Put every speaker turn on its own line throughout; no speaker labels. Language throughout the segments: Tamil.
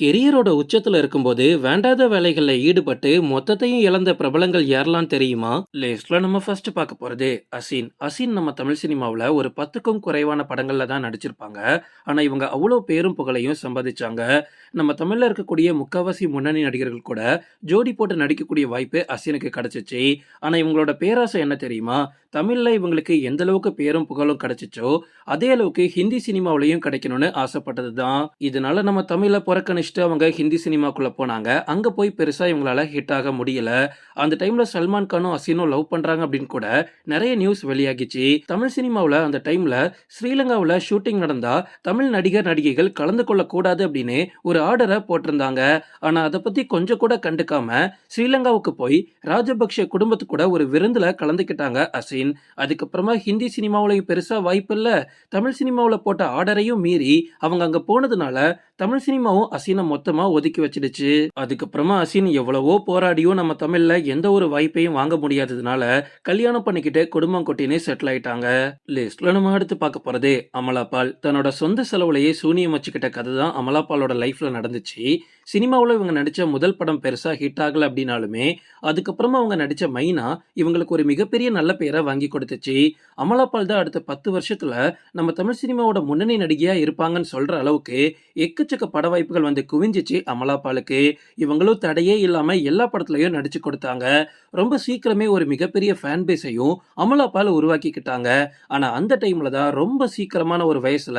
கெரியரோட உச்சத்துல இருக்கும்போது வேண்டாத வேலைகளில் ஈடுபட்டு மொத்தத்தையும் இழந்த பிரபலங்கள் யாரெல்லாம் தெரியுமா? லிஸ்ட்ல நம்ம ஃபர்ஸ்ட் பார்க்க போறது அசின். அசீன் நம்ம தமிழ் சினிமாவில் ஒரு பத்துக்கும் குறைவான படங்கள்ல தான் நடிச்சிருப்பாங்க. ஆனா இவங்க அவ்வளோ பேரும் புகழையும் சம்பாதிச்சாங்க. நம்ம தமிழ்ல இருக்கக்கூடிய முக்காவாசி முன்னணி நடிகர்கள் கூட ஜோடி போட்டு நடிக்கக்கூடிய வாய்ப்பு அசீனுக்கு கிடைச்சிச்சு. ஆனா இவங்களோட பேராசை என்ன தெரியுமா? தமிழில் இவங்களுக்கு எந்த அளவுக்கு பேரும் புகழும் கிடைச்சிச்சோ அதே அளவுக்கு ஹிந்தி சினிமாவிலையும் கிடைக்கணும்னு ஆசைப்பட்டது தான் இதனால நம்ம தமிழை புறக்கணிச்சுட்டு அவங்க ஹிந்தி சினிமாக்குள்ள போனாங்க. அங்க போய் பெருசா இவங்களால ஹிட் ஆக முடியல. அந்த டைம்ல சல்மான் கானும் அசீனும் லவ் பண்றாங்க அப்படின்னு கூட நிறைய நியூஸ் வெளியாகிச்சு. தமிழ் சினிமாவில் அந்த டைம்ல ஸ்ரீலங்காவில் ஷூட்டிங் நடந்தா தமிழ் நடிகர் நடிகைகள் கலந்து கொள்ள கூடாது அப்படின்னு ஒரு ஆர்டரை போட்டிருந்தாங்க. ஆனா அதை பத்தி கொஞ்சம் கூட கண்டுக்காம ஸ்ரீலங்காவுக்கு போய் ராஜபக்ஷ குடும்பத்து கூட ஒரு விருந்துல கலந்துக்கிட்டாங்க அசின். அதுக்கப்புறமா ஹிந்தி சினிமாவிலையும் பெருசாக வாய்ப்பில்ல. தமிழ் சினிமாவில் போட்ட ஆர்டரையும் மீறி அவங்க அங்கே போனதுனால தமிழ் சினிமாவும் அசீனை மொத்தமாக ஒதுக்கி வச்சிடுச்சு. அதுக்கப்புறமா அசீன் எவ்வளவோ போராடியும் நம்ம தமிழில் எந்த ஒரு வாய்ப்பையும் வாங்க முடியாததுனால கல்யாணம் பண்ணிக்கிட்டு குடும்பம் கொட்டினே செட்டில் ஆயிட்டாங்க. லிஸ்ட்ல நம்ம அடுத்து பார்க்க போகிறது அமலாபால் தன்னோட சொந்த செலவுலையே சூனியம் வச்சுக்கிட்ட கதை தான் அமலாபாலோட லைஃப்ல நடந்துச்சு. சினிமாவில் இவங்க நடித்த முதல் படம் பெருசாக ஹிட் ஆகலை அப்படின்னாலுமே அதுக்கப்புறமா அவங்க நடிச்ச மைனா இவங்களுக்கு ஒரு மிகப்பெரிய நல்ல பேரை வாங்கி கொடுத்துச்சு. அமலாபால் தான் அடுத்த பத்து வருஷத்துல நம்ம தமிழ் சினிமாவோட முன்னணி நடிகையா இருப்பாங்கன்னு சொல்ற அளவுக்கு எக்கச்சக்க பட வாய்ப்புகள் வந்து குவிஞ்சிச்சு அமலாபாலுக்கு. இவங்களும் தடையே இல்லாம எல்லா படத்துலயும் நடிச்சு கொடுத்தாங்க. ரொம்ப சீக்கிரமே ஒரு மிகப்பெரிய ஃபேன் பேஸையும் அமலாபால் உருவாக்கிக்கிட்டாங்க. ஆனா அந்த டைம்ல தான் ரொம்ப சீக்கிரமான ஒரு வயசுல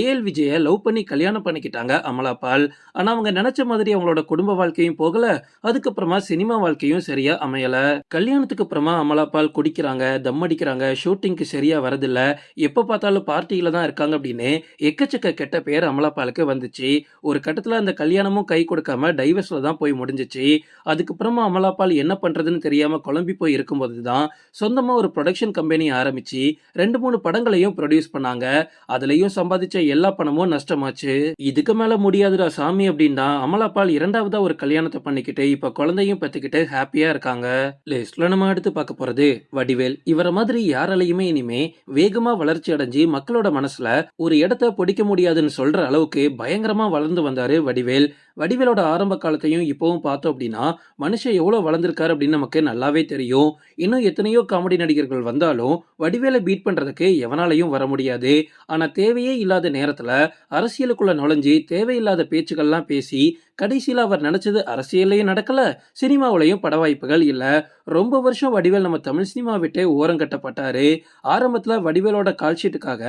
ஏஎல் விஜய லவ் பண்ணி கல்யாணம் பண்ணிக்கிட்டாங்க அமலாபால். ஆனா அவங்க நினைச்ச மாதிரி அவங்களோட குடும்ப வாழ்க்கையும் போகல. அதுக்கப்புறமா சினிமா வாழ்க்கையும் சரியா அமையல. கல்யாணத்துக்கு அப்புறமா அமலாபால் குடிக்கிறாங்க. தம் அடிக்கிறாங்க ஷூட்டிங்க்கு சரியா வரதில்ல. எப்போ பார்த்தாலும் பார்ட்டியில் தான் இருக்காங்க அப்படின்னு எக்கச்சக்க கெட்ட பேர் அமலாபாலுக்கு வந்துச்சு. ஒரு கட்டத்துல அந்த கல்யாணமும் கை கொடுக்காம டைவர்ஸ்ல தான் போய் முடிஞ்சிச்சு. அதுக்கப்புறமா அமலாபால் என்ன பண்ணுறதுன்னு தெரியாம குழம்பி போய் இருக்கும்போது தான் சொந்தமா ஒரு ப்ரொடக்ஷன் கம்பெனி ஆரம்பிச்சு ரெண்டு மூணு படங்களையும் ப்ரொடியூஸ் பண்ணாங்க. அதுலயும் சம்பாதிச்ச எல்லா பணமும் நஷ்டமாச்சு. இதுக்கு மேல முடியாதுடா சாமி அப்படின்னா அமலாபால் இரண்டாவதா ஒரு கல்யாணத்தை பண்ணிக்கிட்டு இப்ப குழந்தையும் பெத்துக்கிட்டு ஹாப்பியா இருக்காங்க. லிஸ்ட்டில் நம்ம அடுத்து பார்க்க போறது வடிவேல் இவரை மாதிரி யாராலையுமே இனிமே வேகமா வளர்ச்சி அடைஞ்சு மக்களோட மனசுல ஒரு இடத்த பிடிக்க முடியாதுன்னு சொல்ற அளவுக்கு பயங்கரமா வளர்ந்து வந்தாரு வடிவேல். வடிவேலோட ஆரம்ப காலத்தையும் இப்போவும் பார்த்தோம் அப்படின்னா மனுஷன் எவ்வளோ வளர்ந்துருக்காரு அப்படின்னு நமக்கு நல்லாவே தெரியும். இன்னும் எத்தனையோ காமெடி நடிகர்கள் வந்தாலும் வடிவேலை பீட் பண்ணுறதுக்கு எவனாலையும் வர முடியாது. ஆனால் தேவையே இல்லாத நேரத்தில் அரசியலுக்குள்ளே நுழைஞ்சி தேவையில்லாத பேச்சுக்கள்லாம் பேசி கடைசியில் அவர் நினச்சது அரசியல்லையும் நடக்கல சினிமாவிலையும் பட வாய்ப்புகள் இல்லை. ரொம்ப வருஷம் வடிவேல் நம்ம தமிழ் சினிமா விட்டே ஓரம் கட்டப்பட்டாரு. ஆரம்பத்தில் வடிவேலோட கால்ஷீட்டுக்காக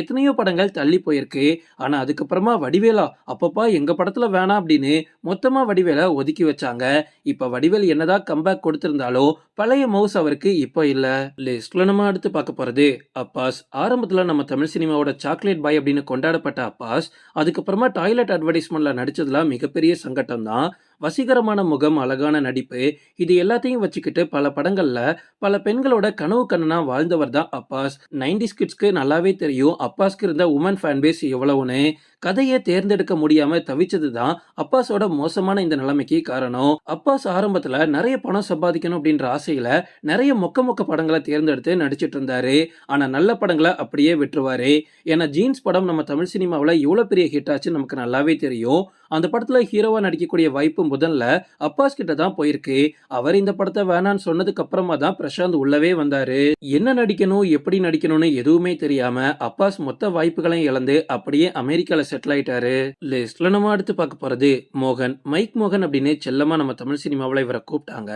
எத்தனையோ படங்கள் தள்ளி போயிருக்கு. ஆனால் அதுக்கப்புறமா வடிவேலா அப்பப்பா எங்கள் படத்தில் வேணாம் அப்படின்னு மொத்தமா வடிவேலை ஒதுக்கி வச்சாங்க. இப்ப வடிவேல் என்னதான் கம்பேக் கொடுத்திருந்தாலும் பழைய மவுஸ் அவருக்கு இப்போ இல்ல. லிஸ்ட்ல நம்ம அடுத்து பார்க்க போறது அப்பாஸ். ஆரம்பத்துல நம்ம தமிழ் சினிமாவோட சாக்லேட் பாய் அப்படின்னு கொண்டாடப்பட்ட அப்பாஸ் அதுக்கப்புறமா டாய்லெட் அட்வர்டைஸ்மெண்ட்ல நடிச்சதுல மிகப்பெரிய சங்கட்டம் தான் வசீகரமான முகம் அழகான நடிப்பு இது எல்லாத்தையும் வச்சுக்கிட்டு பல படங்கள்ல பல பெண்களோட கனவு கண்ணனா வாழ்ந்தவர் தான் அப்பாஸ். நைன்டி கிட்ஸ்க்கு நல்லாவே தெரியும் அப்பாஸ்க்கு இருந்த உமன் ஃபேன் பேஸ் எவ்வளவுன்னு. கதையை தேர்ந்தெடுக்க முடியாம தவிச்சது தான் அப்பாஸோட மோசமான இந்த நிலைமைக்கு காரணம். அப்பாஸ் ஆரம்பத்துல நிறைய பணம் சம்பாதிக்கணும் அப்படின்ற ஆசையில நிறைய மொக்க மொக்க படங்களை தேர்ந்தெடுத்து நடிச்சிட்டு இருந்தாரு. ஆனா நல்ல படங்களை அப்படியே விட்டுருவாரு. ஏன்னா ஜீன்ஸ் படம் நம்ம தமிழ் சினிமாவில் இவ்வளோ பெரிய ஹிட் ஆச்சு நமக்கு நல்லாவே தெரியும். அந்த படத்துல ஹீரோவா நடிக்கக்கூடிய வாய்ப்பு முதல்ல அப்பாஸ் கிட்ட தான் போயிருக்கு. அவர் இந்த படத்தை வேணான்னு சொன்னதுக்கு அப்புறமா தான் பிரசாந்த் உள்ளவே வந்தாரு. என்ன நடிக்கணும் எப்படி நடிக்கணும்னு எதுவுமே தெரியாம அப்பாஸ் மொத்த வாய்ப்புகளையும் இழந்து அப்படியே அமெரிக்கால செட்டில் ஆயிட்டாரு. லிஸ்ட்ல நம்ம அடுத்து பார்க்க போறது மோகன். மைக் மோகன் அப்படின்னு செல்லமா நம்ம தமிழ் சினிமாவில் இவரை கூப்பிட்டாங்க.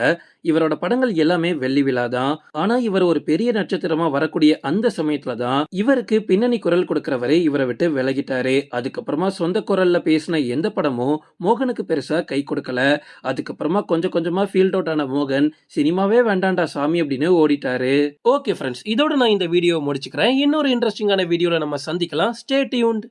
இவரோட படங்கள் எல்லாமே வெள்ளி விழா தான். ஆனா இவர் ஒரு பெரிய நட்சத்திரமா வரக்கூடிய அந்த சமயத்துல தான் இவருக்கு பின்னணி குரல் கொடுக்கிறவரே இவரை விட்டு விலகிட்டாரு. அதுக்கப்புறமா சொந்த குரல்ல பேசின எந்த படம் திரைப்படமும் மோகனுக்கு பெருசாக கை கொடுக்கல. அதுக்கப்புறமா கொஞ்சம் கொஞ்சமாக ஃபீல்ட் அவுட் ஆன மோகன் சினிமாவே வேண்டாண்டா சாமி அப்படின்னு ஓடிட்டாரு. ஓகே ஃப்ரெண்ட்ஸ் இதோட நான் இந்த வீடியோ முடிச்சுக்கிறேன். இன்னொரு இன்ட்ரெஸ்டிங்கான வீடியோவில் நம்ம சந்திக்கலாம். Stay tuned